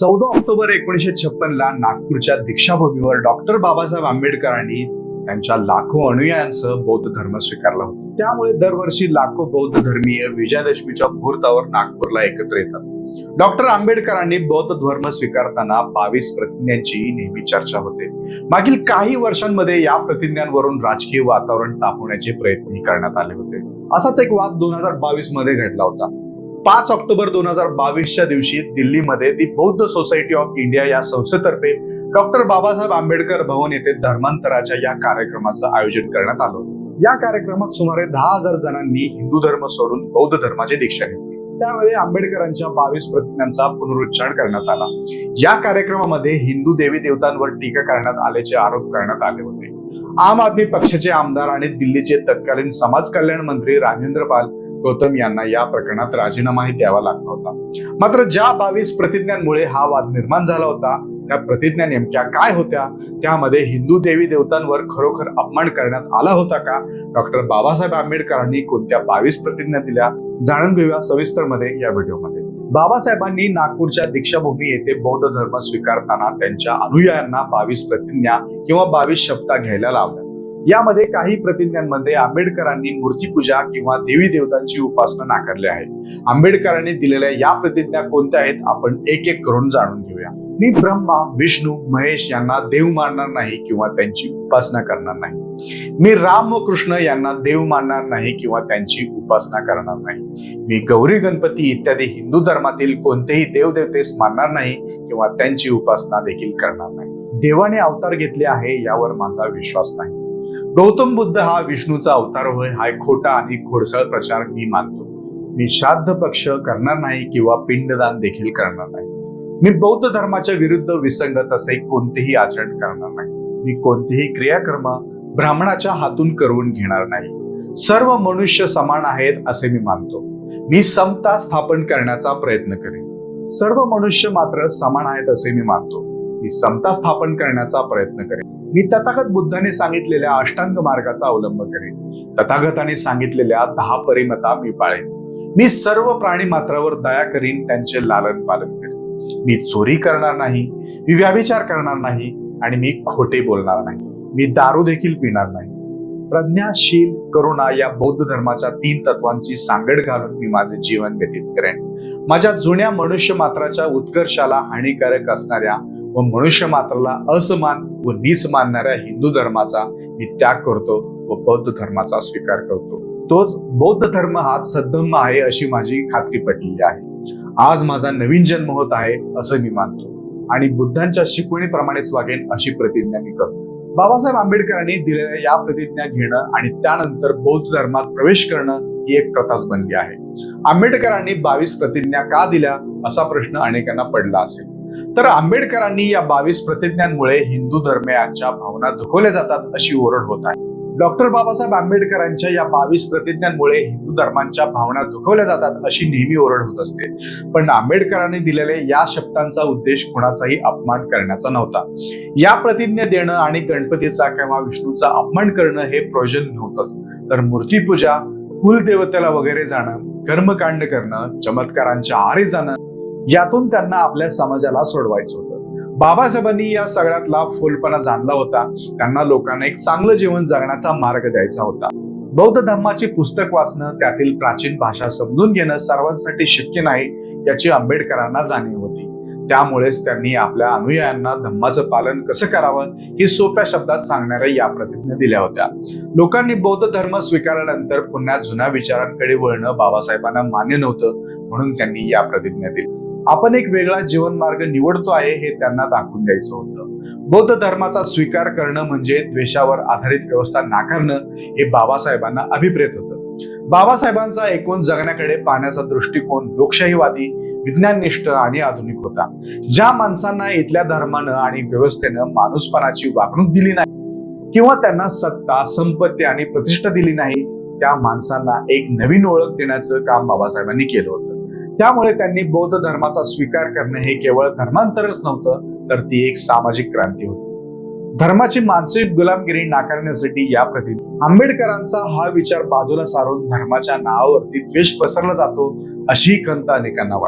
चौदा ऑक्टोबर एकोणीसशे छप्पन ला नागपूरच्या दीक्षाभूमीवर डॉक्टर बाबासाहेब आंबेडकरांनी त्यांच्या लाखो अनुयायांसह बौद्ध धर्म स्वीकारला होता. त्यामुळे दरवर्षी लाखो बौद्ध धर्मीय विजयादशमीच्या मुहूर्तावर नागपूरला एकत्र येतात. डॉक्टर आंबेडकरांनी बौद्ध धर्म स्वीकारताना बावीस प्रतिज्ञांची नेहमी चर्चा होते. मागील काही वर्षांमध्ये या प्रतिज्ञांवरून राजकीय वातावरण तापवण्याचे प्रयत्नही करण्यात आले होते. असाच एक वाद दोन हजार बावीसमध्ये घडला होता. पाच ऑक्टोबर दोन हजार बावीसच्या दिवशी दिल्लीमध्ये दी बौद्ध सोसायटी ऑफ इंडिया या संस्थेतर्फे डॉक्टर बाबासाहेब आंबेडकर भवन येथे धर्मांतराच्या या कार्यक्रमाचं आयोजन करण्यात आलं होतं. या कार्यक्रमात सुमारे दहा हजार जणांनी हिंदू धर्म सोडून बौद्ध धर्माची दीक्षा घेतली. त्यावेळी आंबेडकरांच्या बावीस प्रतिज्ञांचा पुनरुच्चार करण्यात आला. या कार्यक्रमामध्ये हिंदू देवी देवतांवर टीका करण्यात आल्याचे आरोप करण्यात आले होते. आम आदमी पक्षाचे आमदार आणि दिल्लीचे तत्कालीन समाज कल्याण मंत्री राजेंद्र पाल गौतम यांना या प्रकरणात राजीनामाही द्यावा लागला होता. मात्र ज्या बावीस प्रतिज्ञांमुळे हा वाद निर्माण झाला होता त्या प्रतिज्ञा नेमक्या काय होत्या? त्यामध्ये हिंदू देवी देवतांवर खरोखर अपमान करण्यात आला होता का? डॉक्टर बाबासाहेब आंबेडकरांनी कोणत्या बावीस प्रतिज्ञा दिल्या? जाणून घेऊया सविस्तरमध्ये या व्हिडिओमध्ये. बाबासाहेबांनी नागपूरच्या दीक्षाभूमी येथे बौद्ध धर्म स्वीकारताना त्यांच्या अनुयायांना बावीस प्रतिज्ञा किंवा बावीस शब्दा घ्यायला लावल्या. यामध्ये काही प्रतिज्ञांमध्ये आंबेडकरांनी मूर्तीपूजा किंवा देवी देवतांची उपासना नाकारली आहे. आंबेडकरांनी दिलेल्या या प्रतिज्ञा कोणत्या आहेत? आपण एक एक करून जाणून घेऊया. मी ब्रह्मा विष्णू महेश यांना देव मानणार नाही किंवा त्यांची उपासना करणार नाही. मी राम व कृष्ण यांना देव मानणार नाही किंवा त्यांची उपासना करणार नाही. मी गौरी गणपती इत्यादी हिंदू धर्मातील कोणतेही देवदेवतेस मानणार नाही किंवा त्यांची उपासना देखील करणार नाही. देवाने अवतार घेतले आहे यावर माझा विश्वास नाही. गौतम बुद्ध हा विष्णूचा अवतार होय. हा एक खोटा आणि खोडसळ प्रचार मी मानतो. मी श्राद्ध पक्ष करणार नाही किंवा पिंडदान देखील करणार नाही. मी बौद्ध धर्माच्या विरुद्ध विसंगत असे कोणतेही आचरण करणार नाही. मी कोणतेही क्रियाकर्म ब्राह्मणाच्या हातून करून घेणार नाही. सर्व मनुष्य समान आहेत असे मी मानतो. मी समता स्थापन करण्याचा प्रयत्न करेन. सर्व मनुष्य मात्र समान आहेत असे मी मानतो. मी समता स्थापन करण्याचा प्रयत्न करेन. मी तथागत बुद्धाने सांगितलेल्या अष्टांग मार्गाचा अवलंब करेन. तथागताने सांगितलेल्या दहा परिमता मी पाळेन. मी सर्व प्राणी मात्रावर दया करीन त्यांचे लालन पालन करेन. मी चोरी करणार नाही मी व्याविचार करणार नाही आणि मी खोटे बोलणार नाही. मी दारू देखील पिणार नाही. प्रज्ञाशील करुणा या बौद्ध धर्माच्या तीन तत्वांची सांगड घालून मी माझे जीवन व्यतीत करेन. माझ्या जुन्या मनुष्य मात्राच्या उत्कर्षाला हानिकारक असणाऱ्या व मनुष्य मात्राला असमान व नीच मानणाऱ्या हिंदू धर्माचा मी त्याग करतो व बौद्ध धर्माचा स्वीकार करतो. तोच बौद्ध धर्म हा सद्धम्म आहे अशी माझी खात्री पटलेली आहे. आज माझा नवीन जन्म होत आहे असं मी मानतो. आणि बुद्धांच्या शिकवणीप्रमाणेच वागेन अशी प्रतिज्ञा मी करतो. बाबासाहेब आंबेडकरांनी दिलेल्या या प्रतिज्ञा घेणं आणि त्यानंतर बौद्ध धर्मात प्रवेश करणं ही एक प्रथाच बनली आहे. आंबेडकरांनी बावीस प्रतिज्ञा का दिल्या असा प्रश्न अनेकांना पडला असेल. तर आंबेडकरांनी या बावीस प्रतिज्ञांमुळे हिंदू धर्मियांच्या भावना दुखवल्या जातात अशी ओरड होत आहे. डॉक्टर बाबासाहेब आंबेडकरांच्या या बावीस प्रतिज्ञांमुळे हिंदू धर्मांच्या भावना दुखवल्या जातात अशी नेहमी ओरड होत असते. पण आंबेडकरांनी दिलेल्या या शब्दांचा उद्देश कोणाचाही अपमान करण्याचा नव्हता. या प्रतिज्ञा देणं आणि गणपतीचा किंवा विष्णूचा अपमान करणं हे प्रयोजन नव्हतंच. तर मूर्तीपूजा कुलदेवतेला वगैरे जाणं कर्मकांड करणं चमत्कारांच्या आरे जाणं यातून त्यांना आपल्या समाजाला सोडवायचं होतं. बाबासाहेबांनी या सगळ्यातला फुलपणा जाणला होता. त्यांना लोकांना एक चांगलं जीवन जगण्याचा मार्ग द्यायचा होता. बौद्ध धर्माची पुस्तक वाचणं त्यातील प्राचीन भाषा समजून घेणं सर्वांसाठी शक्य नाही याची आंबेडकरांना जाणीव होती. त्यामुळेच त्यांनी आपल्या अनुयायांना धम्माचं पालन कसं करावं हे सोप्या शब्दात सांगणाऱ्या या प्रतिज्ञा दिल्या होत्या. लोकांनी बौद्ध धर्म स्वीकारल्यानंतर पुन्हा जुन्या विचारांकडे वळणं बाबासाहेबांना मान्य नव्हतं म्हणून त्यांनी या प्रतिज्ञा दिली आपण एक वेगळा जीवन मार्ग निवडतो आहे हे त्यांना दाखवून द्यायचं होतं. बौद्ध धर्माचा स्वीकार करणं म्हणजे द्वेषावर आधारित व्यवस्था नाकारणं हे बाबासाहेबांना अभिप्रेत होतं. बाबासाहेबांचा एकूण जगण्याकडे पाहण्याचा दृष्टिकोन लोकशाहीवादी विज्ञाननिष्ठ आणि आधुनिक होता. ज्या माणसांना इथल्या धर्मानं आणि व्यवस्थेनं माणूसपणाची वागणूक दिली नाही किंवा त्यांना सत्ता संपत्ती आणि प्रतिष्ठा दिली नाही त्या माणसांना एक नवीन ओळख देण्याचं काम बाबासाहेबांनी केलं होतं. त्यामुळे त्यांनी बौद्ध धर्माचा स्वीकार करणे हे केवळ धर्मांतरच नव्हतं तर ती एक सामाजिक क्रांती होती. धर्माची मानसिक गुलामगिरी नाकारण्यासाठी या प्रती आंबेडकरांचा हा विचार बाजूला सारून धर्माच्या नावावरती द्वेष पसरला जातो अशी खंत अनेकांना वाटते.